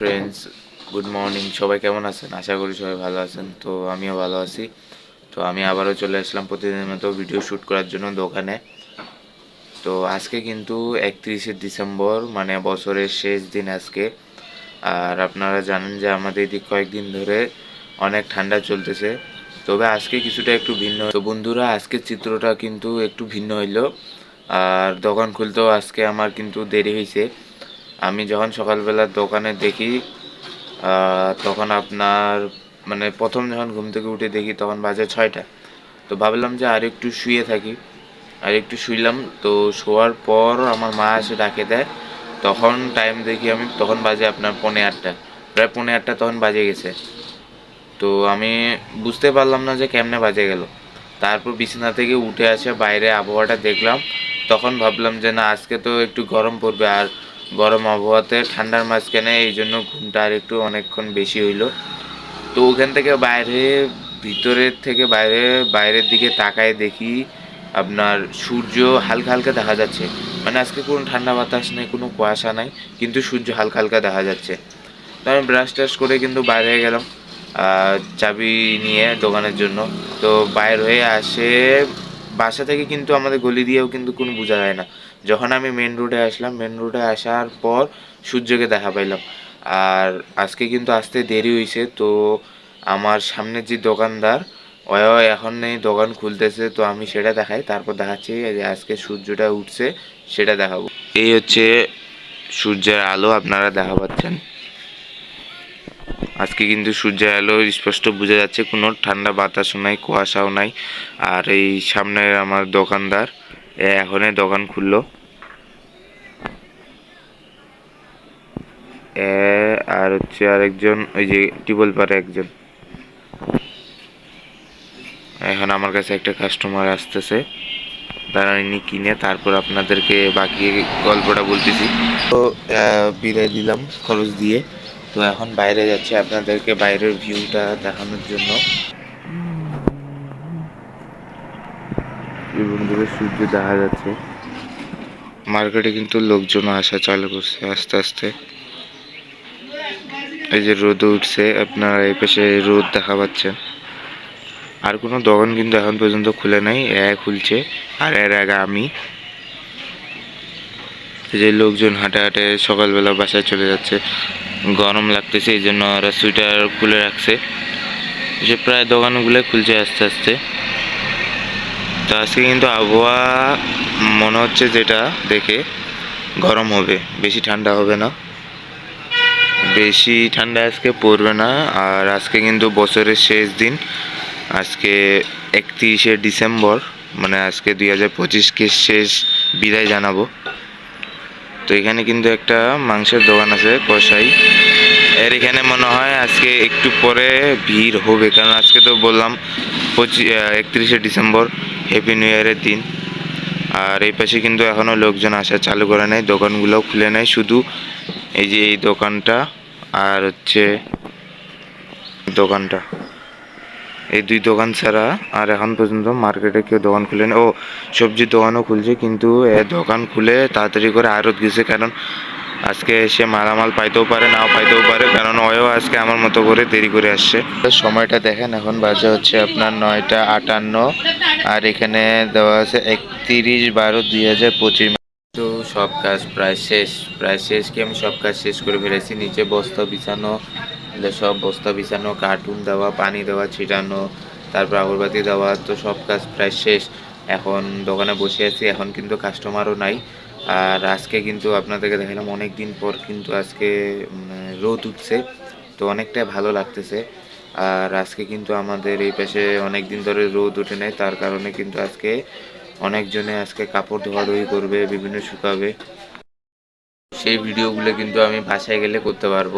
Friends good morning সবাই কেমন আছেন? আশা করি সবাই ভালো আছেন। তো আমিও ভালো আছি। তো আমি আবারও চলে আসলাম প্রতিদিনের মতো ভিডিও শ্যুট করার জন্য দোকানে। তো আজকে কিন্তু একত্রিশে ডিসেম্বর মানে বছরের শেষ দিন আজকে। আর আপনারা জানেন যে আমাদের এদিক কয়েকদিন ধরে অনেক ঠান্ডা চলতেছে। তবে আজকে কিছুটা একটু ভিন্ন। তো বন্ধুরা, আজকের চিত্রটা কিন্তু একটু ভিন্ন হইল। আর দোকান খুলতেও আজকে আমার কিন্তু দেরি হয়েছে আমি যখন সকালবেলা দোকানে দেখি তখন আপনার মানে প্রথম যখন ঘুম থেকে উঠে দেখি তখন বাজে ছয়টা। তো ভাবলাম যে আর একটু শুয়ে থাকি, আর একটু শুইলাম। তো শোয়ার পর আমার মা এসে ডাকে দেয়, তখন টাইম দেখি আমি, তখন বাজে আপনার পৌনে আটটা। প্রায় পৌনে আটটা তখন বাজে গেছে। তো আমি বুঝতে পারলাম না যে কেমনে বাজে গেল। তারপর বিছানা থেকে উঠে আসে বাইরে আবহাওয়াটা দেখলাম। তখন ভাবলাম যে না, আজকে তো একটু গরম পড়বে। আর গরম আবহাওয়াতে ঠান্ডার মাঝখানে এই জন্য ঘুমটা আর একটু অনেকক্ষণ বেশি হইল। তো ওখান থেকে বাইরে ভিতরের থেকে বাইরে, বাইরের দিকে তাকায় দেখি আপনার সূর্য হালকা হালকা দেখা যাচ্ছে। মানে আজকে কোনো ঠান্ডা বাতাস নেই, কোনো কুয়াশা নাই, কিন্তু সূর্য হালকা হালকা দেখা যাচ্ছে। তো আমি ব্রাশ টাশ করে কিন্তু বাইরে গেলাম চাবি নিয়ে দোকানের জন্য। তো বাইর হয়ে আসে বাসা থেকে কিন্তু আমাদের গলি দিয়েও কিন্তু কোনো বোঝা যায় না। যখন আমি মেন রোডে আসলাম মেন রোডে আসার পর সূর্যকে দেখা পাইলাম। আর আজকে কিন্তু আসতে দেরি হয়েছে তো আমার সামনের যে দোকানদার, ওয়ও এখন নেই, দোকান খুলতেছে, তো আমি সেটা দেখাই, তারপর দেখাচ্ছি যে আজকে সূর্যটা উঠছে, সেটা দেখাবো। এই হচ্ছে সূর্যের আলো, আপনারা দেখা পাচ্ছেন। আজকে কিন্তু সূর্যের আলো স্পষ্ট বোঝা যাচ্ছে কোনো ঠান্ডা বাতাসও নাই, কুয়াশাও নাই। আর এই সামনে আমার দোকানদার এখনই দোকান খুললো। আর হচ্ছে আরেকজন, ওই যে টিবল পারে একজন। এখন আমার কাছে একটা কাস্টমার আসতেছে। তারা কিনে তারপর আপনাদেরকে বাকি গল্পটা বলতেছি। তো বিদায় দিলাম খরচ দিয়ে। তো এখন বাইরে যাচ্ছে আপনাদেরকে বাইরের ভিউটা দেখানোর জন্য। সূর্য দেখা যাচ্ছে। মার্কেটে কিন্তু লোকজন আসা চালু করছে আস্তে আস্তে। এই যে রোদ উঠছে আপনার এই পাশে রোদ দেখা পাচ্ছেন আর কোনো দোকান কিন্তু এখন পর্যন্ত খুলে নাই এ খুলছে আর এর আগে আমি। এই যে লোকজন হাঁটে হাঁটে সকালবেলা বাসায় চলে যাচ্ছে। গরম লাগতেছে, এই জন্য ওরা সুইটার খুলে রাখছে। যে প্রায় দোকানগুলো খুলছে আস্তে আস্তে। তো আজকে কিন্তু আবহাওয়া মনে হচ্ছে যেটা দেখে গরম হবে, বেশি ঠান্ডা হবে না। বেশি ঠান্ডা আজকে পড়বে না, আর আজকে কিন্তু বছরের শেষ দিন। আজকে একত্রিশে ডিসেম্বর মানে আজকে দুই হাজার পঁচিশকে শেষ বিদায় জানাব। তো এখানে কিন্তু একটা মাংসের দোকান আছে কষাই এর এখানে মনে হয় আজকে একটু পরে ভিড় হবে, কারণ আজকে তো বললাম পঁচিশ একত্রিশে ডিসেম্বর হ্যাপি নিউ ইয়ারের দিন। আর এই পাশে কিন্তু এখনও লোকজন আসা চালু করে নাই, দোকানগুলোও খুলে নেয় শুধু এই যে এই দোকানটা আর হচ্ছে দোকানটা। এই দুই দোকান ছাড়া আর এখন পর্যন্ত মার্কেটে কেউ দোকান খুলেনি ও, সবজির দোকানও খুলছে, কিন্তু এ দোকান খুলে তাড়াতাড়ি করে আড়ত গেছে, কারণ আজকে এসে মালামাল পাইতেও পারে, নাও পাইতেও পারে, কারণ ওয়ও আজকে আমার মতো করে দেরি করে আসছে। সময়টা দেখেন, এখন বাজে হচ্ছে আপনার নয়টা আটান্ন, আর এখানে দেওয়া আছে একত্রিশ বারো দুই হাজার পঁচিশ। তো সব কাজ প্রায় শেষ প্রায় শেষ কি আমি সব কাজ শেষ করে ফেলেছি, নিচে বস্তা, বিছানো এগুলো সব বস্তা বিছানো কার্টুন দেওয়া, পানি দেওয়া, ছিটানো, তারপর আগরবাতি দেওয়া, তো সব কাজ প্রায় শেষ। এখন দোকানে বসে আছি, এখন কিন্তু কাস্টমারও নাই। আর আজকে কিন্তু আপনাদেরকে দেখালাম অনেক দিন পর কিন্তু আজকে রোদ উঠছে, তো অনেকটাই ভালো লাগতেছে। আর আজকে কিন্তু আমাদের এই পাশে অনেক দিন ধরে রোদ উঠে নেয় তার কারণে কিন্তু আজকে অনেকজনে আজকে কাপড় ধোয়াধুয়ি করবে, বিভিন্ন শুকাবে। সেই ভিডিওগুলো কিন্তু আমি বাসায় গেলে করতে পারব।